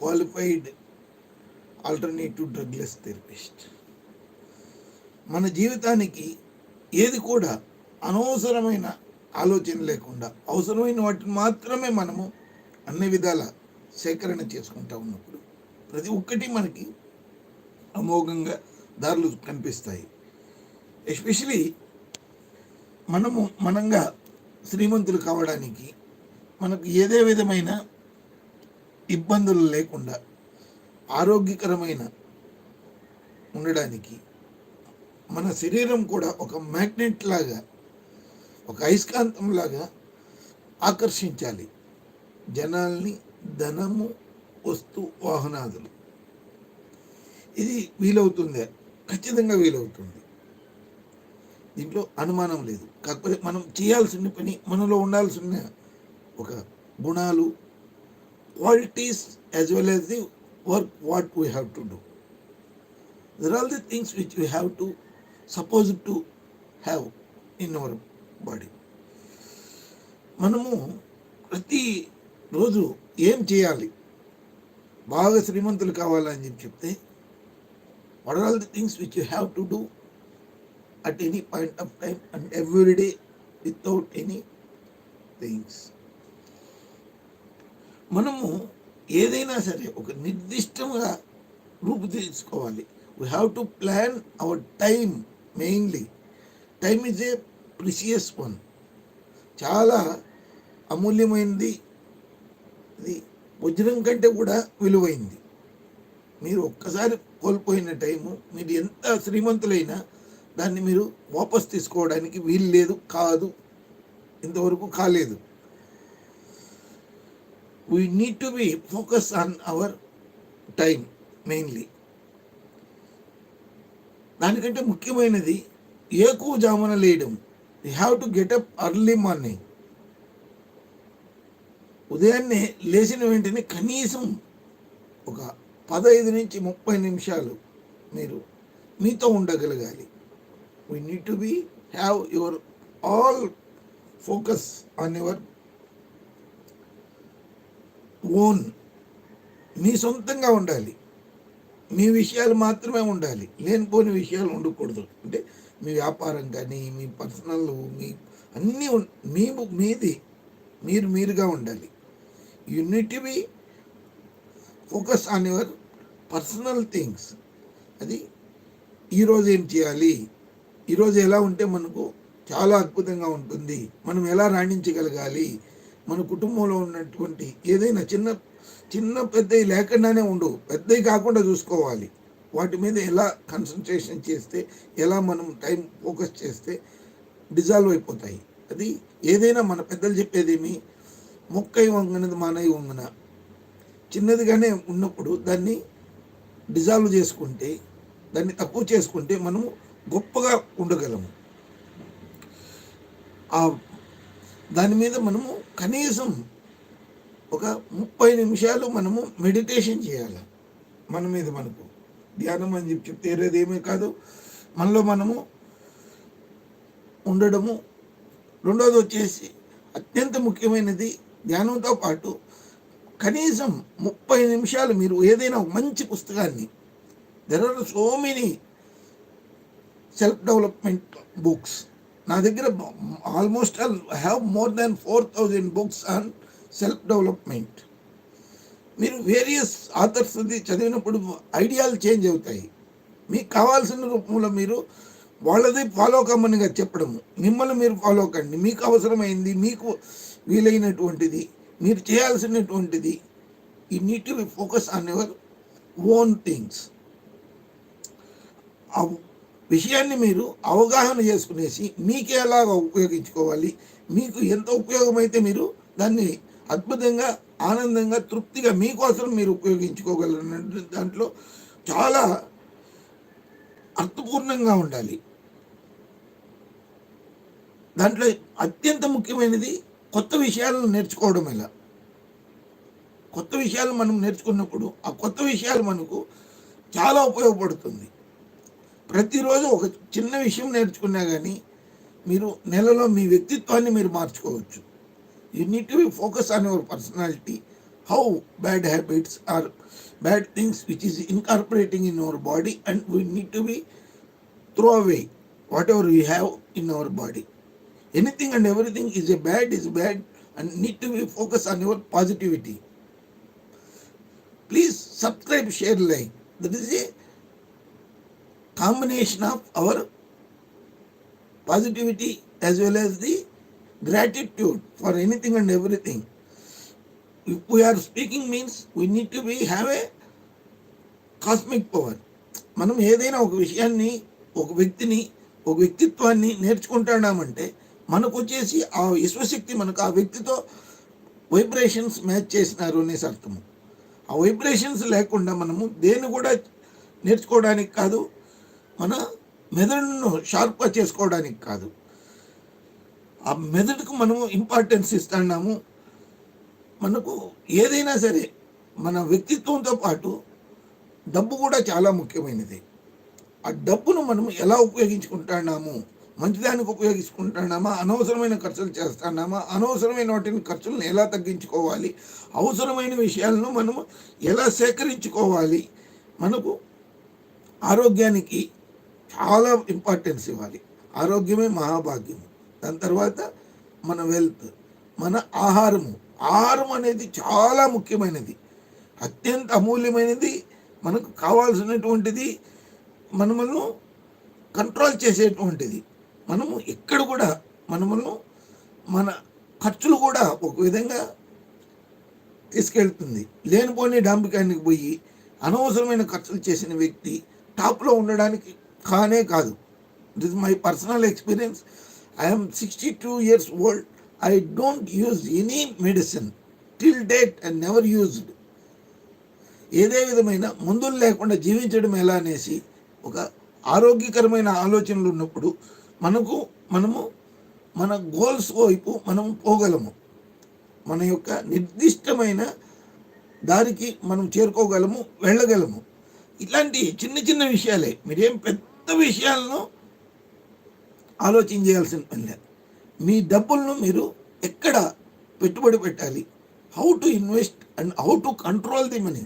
Qualified alternative drugless therapist మన జీవితానికి ఏది కూడా అనవసరమైన ఆలోచన లేకుండా అవసరమైన వాటిని మాత్రమే మనము అన్ని విధాల సేకరణ చేసుకుంటా ఉన్నప్పుడు ప్రతి ఒక్కటి మనకి అమోఘంగా దారులు కనిపిస్తాయి. ఎస్పెషలీ మనము మనంగా శ్రీమంతులు కావడానికి మనకు ఏదే విధమైన ఇబ్బందులు లేకుండా ఆరోగ్యకరమైన ఉండడానికి మన శరీరం కూడా ఒక మ్యాగ్నెట్ లాగా ఒక అయస్కాంతం లాగా ఆకర్షించాలి. జనాల్ని ధనము వస్తు వాహనాదులు. ఇది వీలవుతుందే ఖచ్చితంగా వీలవుతుంది. దీంట్లో అనుమానం లేదు. కాకపోతే మనం చేయాల్సిన పని మనలో ఉండాల్సిన ఒక గుణాలు qualities as well as the work what we have to do there all the things which you have to suppose to have in our body మనము ప్రతి రోజు ఏం చేయాలి? బాగా శ్రీమంతులు కావాలని చెప్పి చెప్తే what are all the things which you have to do at any point of time and every day without any things మనము ఏదైనా సరే ఒక నిర్దిష్టంగా రూపుదిద్దుకోవాలి we have to plan our time mainly time is a precious one చాలా అమూల్యమైనది ఇది వజ్రం కంటే కూడా విలువైంది. మీరు ఒక్కసారి కోల్పోయిన టైము మీరు ఎంత శ్రీమంతులైనా దాన్ని మీరు వాపస్ తీసుకోవడానికి వీలు లేదు కాదు ఇంతవరకు కాలేదు. We need to be focus on our time mainly దానికంటే ముఖ్యమైనది ఎక్కువ జామున లేయడం. You have to get up early morning ఉదయాన్నే లేచిన వెంటనే కనీసం ఒక పదహైదు నుంచి ముప్పై నిమిషాలు మీరు మీతో ఉండగలగాలి. We need to be have your all focus on your own. మీ సొంతంగా ఉండాలి. మీ విషయాలు మాత్రమే ఉండాలి. లేనిపోని విషయాలు ఉండకూడదు. అంటే మీ వ్యాపారం కానీ మీ పర్సనల్ మీ అన్నీ మీ మీది. మీరు మీరుగా ఉండాలి. You need be focus on your personal things. అది ఈరోజు ఏం చేయాలి? ఈరోజు ఎలా ఉంటే మనకు చాలా అద్భుతంగా ఉంటుంది. మనం ఎలా రాణించగలగాలి? మన కుటుంబంలో ఉన్నటువంటి ఏదైనా చిన్న చిన్న పెద్దవి లేకుండానే ఉండవు. పెద్దవి కాకుండా చూసుకోవాలి. వాటి మీద ఎలా కాన్సన్ట్రేషన్ చేస్తే ఎలా మనం టైం ఫోకస్ చేస్తే డిజాల్వ్ అయిపోతాయి. అది ఏదైనా మన పెద్దలు చెప్పేదేమి? మొక్కై వంగనది మానై వంగన. చిన్నదిగానే ఉన్నప్పుడు దాన్ని డిజాల్వ్ చేసుకుంటే దాన్ని తక్కువ చేసుకుంటే మనము గొప్పగా ఉండగలము. ఆ దాని మీద మనము కనీసం ఒక ముప్పై నిమిషాలు మనము మెడిటేషన్ చేయాలి. మన మీద మనకు. ధ్యానం అని చెప్పి చెప్తే ఏరేది ఏమీ కాదు. మనలో మనము ఉండడము. రెండోది వచ్చేసి అత్యంత ముఖ్యమైనది ధ్యానంతో పాటు కనీసం ముప్పై నిమిషాలు మీరు ఏదైనా మంచి పుస్తకాన్ని there are so many self development books నా దగ్గర almost all have more than four thousand books on self development మీరు వేరియస్ ఆథర్స్ చదివినప్పుడు ఐడియాలు చేంజ్ అవుతాయి. మీకు కావాల్సిన రూపంలో మీరు వాళ్ళది ఫాలో కమ్మనిగా చెప్పడము. మిమ్మల్ని మీరు ఫాలో కండి. మీకు అవసరమైంది మీకు వీలైనటువంటిది మీరు చేయాల్సినటువంటిది ఈ need to focus on your own things విషయాన్ని మీరు అవగాహన చేసుకునేసి మీకు ఎలాగ ఉపయోగించుకోవాలి మీకు ఎంత ఉపయోగమైతే మీరు దాన్ని అద్భుతంగా ఆనందంగా తృప్తిగా మీకోసం మీరు ఉపయోగించుకోగలరు దాంట్లో చాలా అర్థపూర్ణంగా ఉండాలి. దాంట్లో అత్యంత ముఖ్యమైనది కొత్త విషయాలను నేర్చుకోవడం ఎలా? కొత్త విషయాలు మనం నేర్చుకున్నప్పుడు ఆ కొత్త విషయాలు మనకు చాలా ఉపయోగపడుతుంది. ప్రతిరోజు ఒక చిన్న విషయం నేర్చుకున్నా కానీ మీరు నెలలో మీ వ్యక్తిత్వాన్ని మీరు మార్చుకోవచ్చు. You need to be focus on your personality how bad habits are bad things which is incorporating in our body and we need to be throw away whatever you have in our body anything and everything is a bad is bad and need to be focus on your positivity please subscribe share like that is a combination of our positivity as well as the gratitude for anything and everything. If we are speaking means we need to be have a cosmic power మనం ఏదైనా ఒక విషయాన్ని ఒక వ్యక్తిని ఒక వ్యక్తిత్వాన్ని నేర్చుకుంటున్నామంటే మనకు వచ్చేసి ఆ విశ్వశక్తి మనకు ఆ వ్యక్తితో వైబ్రేషన్స్ మ్యాచ్ చేసినారు అనేసి అర్థము. ఆ వైబ్రేషన్స్ లేకుండా మనము దేన్ని కూడా నేర్చుకోవడానికి కాదు మన మెదడును షార్ప్గా చేసుకోవడానికి కాదు. ఆ మెదడుకు మనము ఇంపార్టెన్స్ ఇస్తున్నాము. మనకు ఏదైనా సరే మన వ్యక్తిత్వంతో పాటు డబ్బు కూడా చాలా ముఖ్యమైనది. ఆ డబ్బును మనం ఎలా ఉపయోగించుకుంటున్నాము? మంచిదానికి ఉపయోగించుకుంటున్నామా? అనవసరమైన ఖర్చులు చేస్తున్నామా? అనవసరమైన వాటిని ఖర్చులను ఎలా తగ్గించుకోవాలి? అవసరమైన విషయాలను మనము ఎలా సేకరించుకోవాలి? మనకు ఆరోగ్యానికి చాలా ఇంపార్టెన్స్ ఇవ్వాలి. ఆరోగ్యమే మహాభాగ్యము. దాని తర్వాత మన వెల్త్ మన ఆహారము. ఆహారం అనేది చాలా ముఖ్యమైనది. అత్యంత అమూల్యమైనది మనకు కావాల్సినటువంటిది మనమును కంట్రోల్ చేసేటువంటిది. మనము ఎక్కడ కూడా మనమును మన ఖర్చులు కూడా ఒక విధంగా తీసుకెళ్తుంది. లేనిపోని డాంబికానికి పోయి అనవసరమైన ఖర్చులు చేసిన వ్యక్తి టాప్లో ఉండడానికి కానే కాదు. This my personal experience I'm sixty two years old I don't use any medicine till date and never used ఏదే విధమైన మందులు లేకుండా జీవించడం ఎలా అనేసి ఒక ఆరోగ్యకరమైన ఆలోచనలు ఉన్నప్పుడు మనకు మనము మన గోల్స్ వైపు మనం పోగలము. మన యొక్క నిర్దిష్టమైన దారికి మనం చేరుకోగలము వెళ్ళగలము. ఇలాంటి చిన్న చిన్న విషయాలే. మీరేం పెద్ద విషయాలను ఆలోచన చేయాల్సిన పని లేదు. మీ డబ్బులను మీరు ఎక్కడ పెట్టుబడి పెట్టాలి? How to invest and how to control the money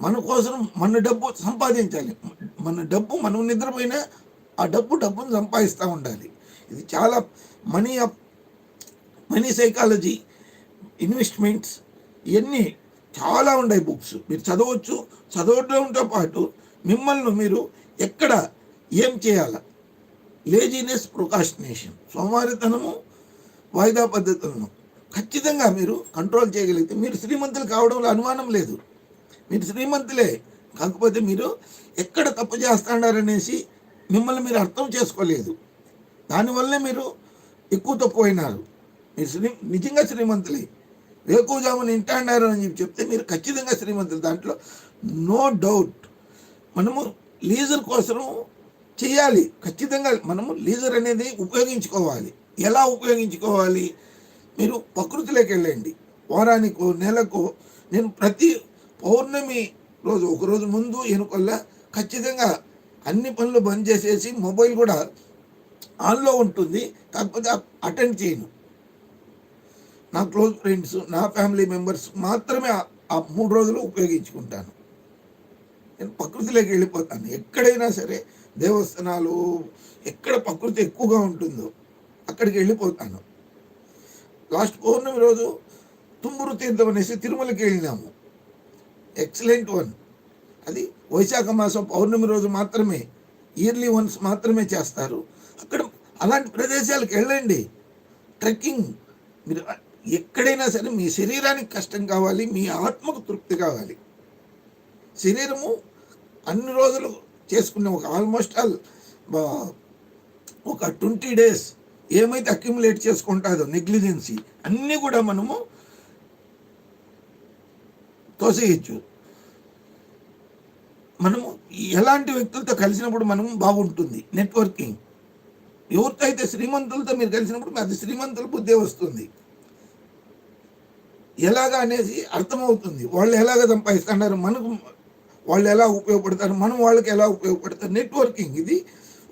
మన కోసం మన డబ్బు సంపాదించాలి. మన డబ్బు మనం నిద్రపోయినా ఆ డబ్బు డబ్బును సంపాదిస్తూ ఉండాలి. ఇది చాలా మనీ మనీ సైకాలజీ ఇన్వెస్ట్మెంట్స్ ఇవన్నీ చాలా ఉన్నాయి బుక్స్ మీరు చదవచ్చు చదవడంతో పాటు మిమ్మల్ని మీరు ఎక్కడ ఏం చేయాల? లేజినెస్ ప్రొకాస్టినేషన్ సోమవారితనము వాయిదా పద్ధతులను. ఖచ్చితంగా మీరు కంట్రోల్ చేయగలిగితే మీరు శ్రీమంతులు కావడంలో అనుమానం లేదు. మీరు శ్రీమంతులే కాకపోతే మీరు ఎక్కడ తప్పు చేస్తాడారనేసి మిమ్మల్ని మీరు అర్థం చేసుకోలేదు. దానివల్లే మీరు ఎక్కువ తప్పు అయినారు. మీరు శ్రీ నిజంగా శ్రీమంతులే. వేకువజామున ఇంటాడారు అని చెప్పి చెప్తే మీరు ఖచ్చితంగా శ్రీమంతులు. దాంట్లో నో డౌట్ మనము లీజర్ కోసం చేయాలి. ఖచ్చితంగా మనము లీజర్ అనేది ఉపయోగించుకోవాలి. ఎలా ఉపయోగించుకోవాలి? మీరు ప్రకృతిలోకి వెళ్ళండి. వారానికో నెలకు నేను ప్రతి పౌర్ణమి రోజు ఒక రోజు ముందు ఎనుకల్లా ఖచ్చితంగా అన్ని పనులు బంద్ చేసేసి మొబైల్ కూడా ఆన్లో ఉంటుంది. కాకపోతే అటెండ్ చేయను. నా క్లోజ్ ఫ్రెండ్స్ నా ఫ్యామిలీ మెంబర్స్ మాత్రమే ఆ మూడు రోజులు ఉపయోగించుకుంటాను. నేను ప్రకృతిలోకి వెళ్ళిపోతాను. ఎక్కడైనా సరే దేవస్థానాలు ఎక్కడ ప్రకృతి ఎక్కువగా ఉంటుందో అక్కడికి వెళ్ళిపోతాను. లాస్ట్ పౌర్ణమి రోజు తుమ్మురు తీర్థం అనేసి తిరుమలకి వెళ్ళినాము. ఎక్సలెంట్ వన్ అది వైశాఖ మాసం పౌర్ణమి రోజు మాత్రమే ఇయర్లీ వన్స్ మాత్రమే చేస్తారు. అక్కడ అలాంటి ప్రదేశాలకు వెళ్ళండి. ట్రెక్కింగ్ మీరు ఎక్కడైనా సరే మీ శరీరానికి కష్టం కావాలి మీ ఆత్మకు తృప్తి కావాలి. శరీరము అన్ని రోజులు చేసుకునే ఒక ఆల్మోస్ట్ ఆల్ ఒక ట్వంటీ డేస్ ఏమైతే అక్యుములేట్ చేసుకుంటుందో నెగ్లిజెన్సీ అన్నీ కూడా మనము తోసేయచ్చు. మనము ఎలాంటి వ్యక్తులతో కలిసినప్పుడు మనం బాగుంటుంది? నెట్వర్కింగ్ ఎవరితో అయితే శ్రీమంతులతో మీరు కలిసినప్పుడు అది శ్రీమంతుల బుద్ధే వస్తుంది. ఎలాగా అనేసి అర్థమవుతుంది. వాళ్ళు ఎలాగ సంపాదిస్తున్నారు? మనకు వాళ్ళు ఎలా ఉపయోగపడతారు? మనం వాళ్ళకి ఎలా ఉపయోగపడతారు? నెట్వర్కింగ్ ఇది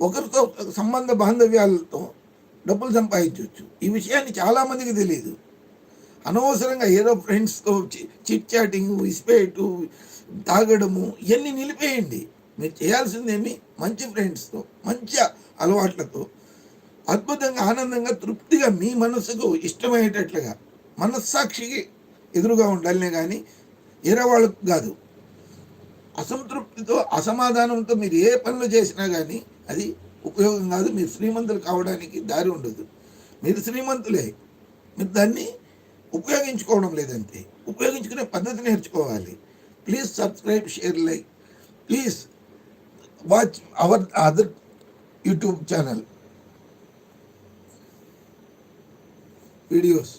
ఒకరితో సంబంధ బాంధవ్యాలతో డబ్బులు సంపాదించవచ్చు. ఈ విషయాన్ని చాలామందికి తెలియదు. అనవసరంగా ఏదో ఫ్రెండ్స్తో చిట్ చాటింగ్ ఇస్పేటు తాగడము ఇవన్నీ నిలిపేయండి. మీరు చేయాల్సిందేమి మంచి ఫ్రెండ్స్తో మంచి అలవాట్లతో అద్భుతంగా ఆనందంగా తృప్తిగా మీ మనసుకు ఇష్టమయ్యేటట్లుగా మనస్సాక్షికి ఎదురుగా ఉండాలనే కానీ ఎరవాళ్ళకు కాదు. అసంతృప్తితో అసమాధానంతో మీరు ఏ పనులు చేసినా కానీ అది ఉపయోగం కాదు. మీరు శ్రీమంతులు కావడానికి దారి ఉండదు. మీరు శ్రీమంతులే. మీరు దాన్ని ఉపయోగించుకోవడం లేదంతే ఉపయోగించుకునే పద్ధతి నేర్చుకోవాలి. Please subscribe share like. Please watch our other YouTube channel. Videos.